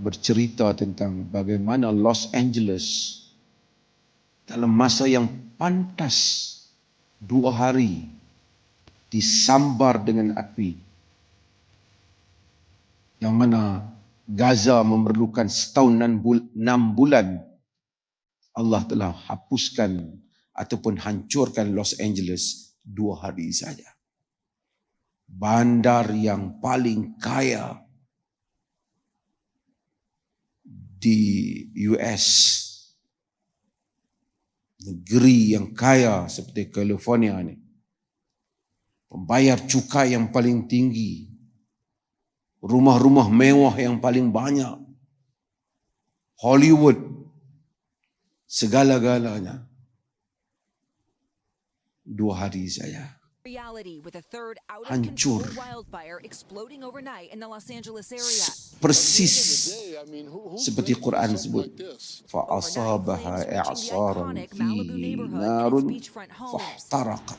bercerita tentang bagaimana Los Angeles dalam masa yang pantas dua hari disambar dengan api yang mana Gaza memerlukan setahun enam bulan Allah telah hapuskan ataupun hancurkan Los Angeles dua hari saja. Bandar yang paling kaya di US negeri yang kaya seperti California ni. Pembayar cukai yang paling tinggi. Rumah-rumah mewah yang paling banyak. Hollywood. Segala-galanya. Dua hari saya. Hancur. persis seperti Quran sebut fa asabaha i'saran fi narun fahtaraqa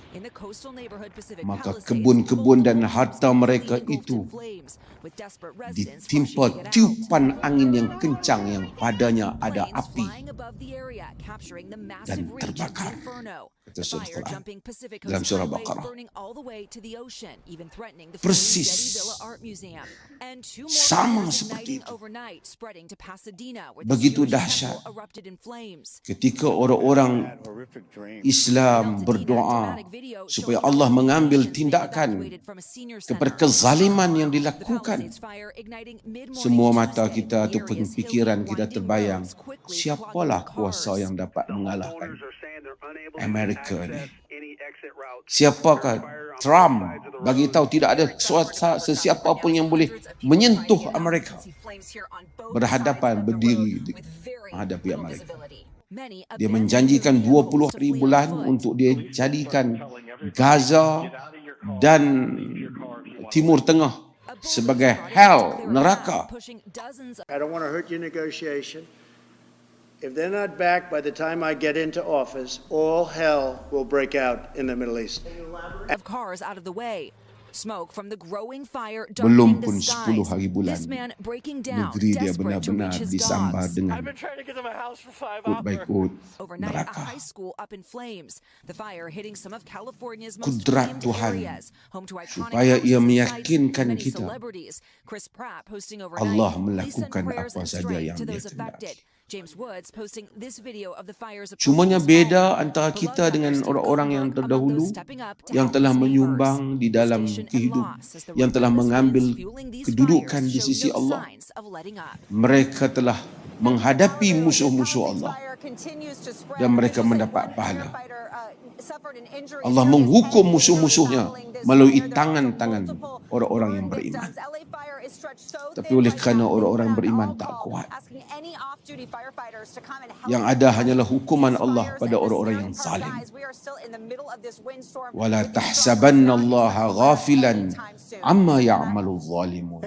maka kebun-kebun dan harta mereka itu ditimpa tiupan angin yang kencang yang padanya ada api dan terbakar. Kata surah Quran dalam surah Baqarah. Persis sama seperti itu begitu dahsyat. ketika orang-orang Islam berdoa supaya Allah mengambil tindakan kepada kezaliman yang dilakukan. Semua mata kita ataupun fikiran kita terbayang siapalah kuasa yang dapat mengalahkan Amerika ni siapakah Trump bagi tahu tidak ada sesiapa pun yang boleh menyentuh Amerika berhadapan berdiri di menghadapi Amerika. dia menjanjikan 20 ribu bulan untuk dia jadikan Gaza dan Timur Tengah sebagai hell neraka. I don't want to hurt your negotiation. If they're not back by the time I get into office, all hell will break out in the Middle East. Of cars out of the way. Smoke from the growing fire Belum The 10 hari bulan. Negeri dia benar-benar disambar dengan quote by quote neraka kudrat Tuhan. supaya ia meyakinkan kita. Allah melakukan apa saja yang dia kehendaki. James Woods posting this video of the fire's Cumanya beda antara kita dengan orang-orang yang terdahulu yang telah menyumbang di dalam Devastation and kehidup loss as the yang telah mengambil kedudukan di sisi Allah. mereka telah menghadapi musuh-musuh Allah dan mereka mendapat pahala. Allah menghukum musuh-musuhnya melalui tangan-tangan orang-orang yang beriman. Tapi oleh kerana orang-orang beriman tak kuat, yang ada hanyalah hukuman Allah pada orang-orang yang zalim. Wala tahsabanna Allah ghafilan amma ya'malu zalimun.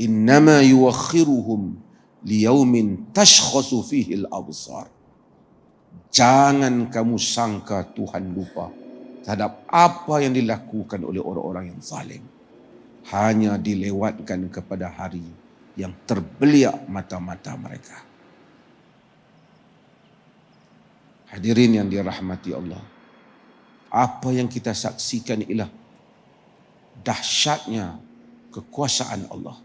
Innama yuakhiruhum liyaumin tashkhasu fihi al-absar. Jangan kamu sangka Tuhan lupa terhadap apa yang dilakukan oleh orang-orang yang zalim. Hanya dilewatkan kepada hari yang terbeliak mata-mata mereka. Hadirin yang dirahmati Allah. Apa yang kita saksikan ialah dahsyatnya kekuasaan Allah.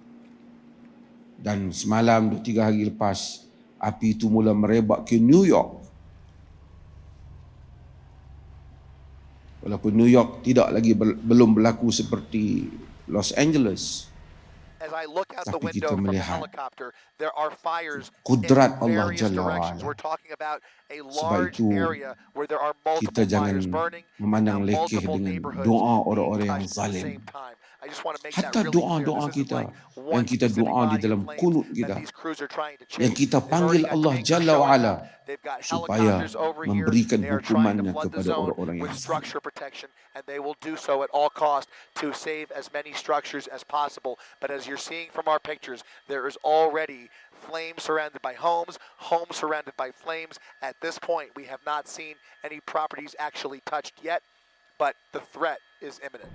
Dan semalam, dua tiga hari lepas, api itu mula merebak ke New York. Walaupun New York tidak lagi ber, belum berlaku seperti Los Angeles. As I look out the Tapi window kita melihat helicopter, there are fires kudrat Allah Jalla wa'ala. Sebab itu, kita jangan memandang and lekeh dengan doa orang-orang yang zalim. Same time. I just want to make Hatta doa-doa This kita yang kita doa di dalam kunut kita, these crews are trying to yang kita panggil Allah Jalla showing wa'ala up. They've got supaya helicopters over here. memberikan They are trying to hukumannya kepada orang-orang yang structure protection, and they will do so at all cost to save as many structures as possible. But as you're seeing from our pictures, there is already flames surrounded by homes, homes surrounded by flames. At this point, we have not seen any properties actually touched yet, but the threat is imminent.